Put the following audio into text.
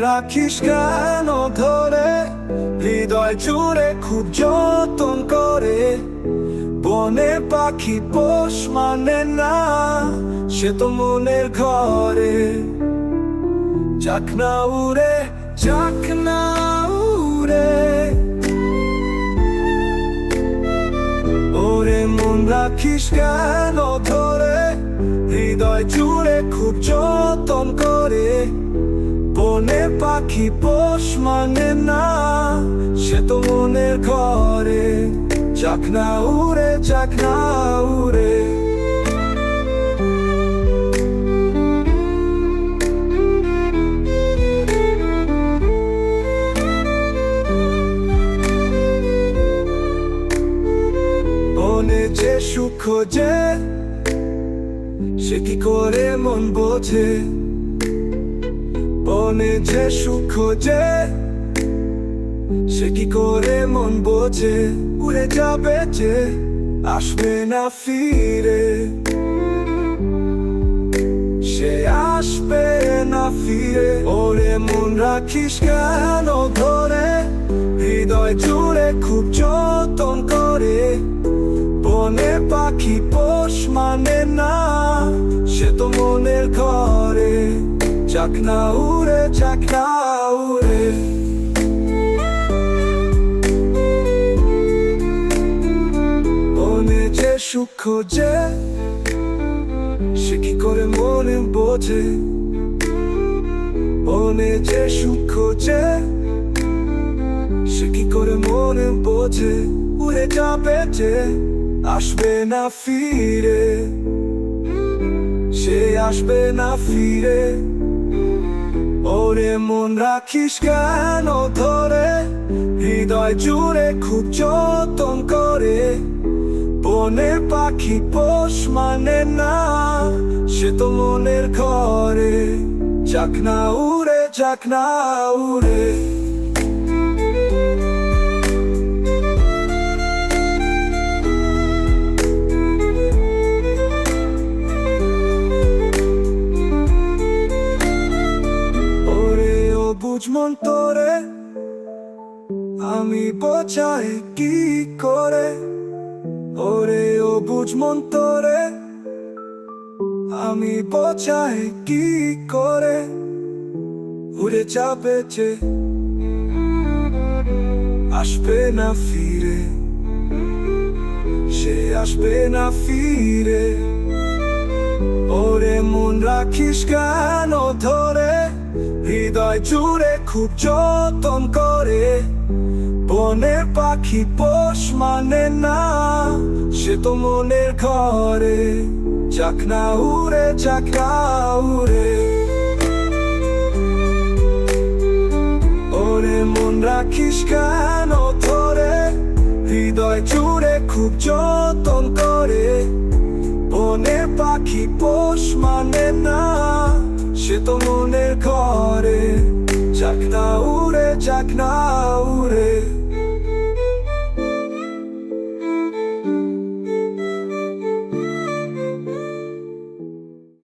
রাখিস কেন ধরে? হৃদয় জুড়ে খুব যতন করে। বনে পাখি পোষ মানে না, সে তো মনের ঘরে। যাক না উড়ে, যাক না উড়ে। ওরে মন রাখিস কেন ধরে? হৃদয় জুড়ে খুব যতন করে। বনে পাখি পোষ মানে না, সে তো মনের ঘরে। যাক না উড়ে, যাক না উড়ে। যে সুখ খোঁজে, সে কি করে মন বোঝে? বনে যে সুখ খোঁজে, সে কি করে মন বোঝে? উড়ে যাবে যে, আসবে না ফিরে। সে আসবে না ফিরে। ওরে মন রাখিস কেন ধরে? হৃদয় জুড়ে খুব যতন করে। বনে পাখি পোষ মানে না, সে তো মনের ঘরে। যাক না উড়ে যাক না উড়ে মনে যে সুখ খোঁজে সে কি করে মনে বোঝে মনে যে সুখ খোঁজে সে কি করে মনে বোঝে উড়ে যাবে যে আসবে না ফিরে সে আসবে না ফিরে মন রাখিস কেন ধরে? হৃদয় জুড়ে খুব যতন করে। বনে পাখি পোষ মানে না, সে তো মনের ঘরে। চাকনা উড়ে চাকনা উড়ে। ও বুঝ মন তোরে। আমি বোঝাই কি করে? ওরে, ও বুঝ মন তোরে। আমি বোঝাই কি করে? উড়ে যাবে আসবে না ফিরে। সে আসবে না ফিরে। ওরে, মন রাখিস কেন ধরে? হৃদয় জুড়ে খুব যতন করে। বনের পাখি পোষ মানে না, সে তো মনের ঘরে। যাক না উড়ে না উড়ে। ওরে মন রাখিস কেন ধরে? হৃদয় জুড়ে খুব যতন করে। বনে পাখি পোষ মানে না, সে তো মনের ঘরে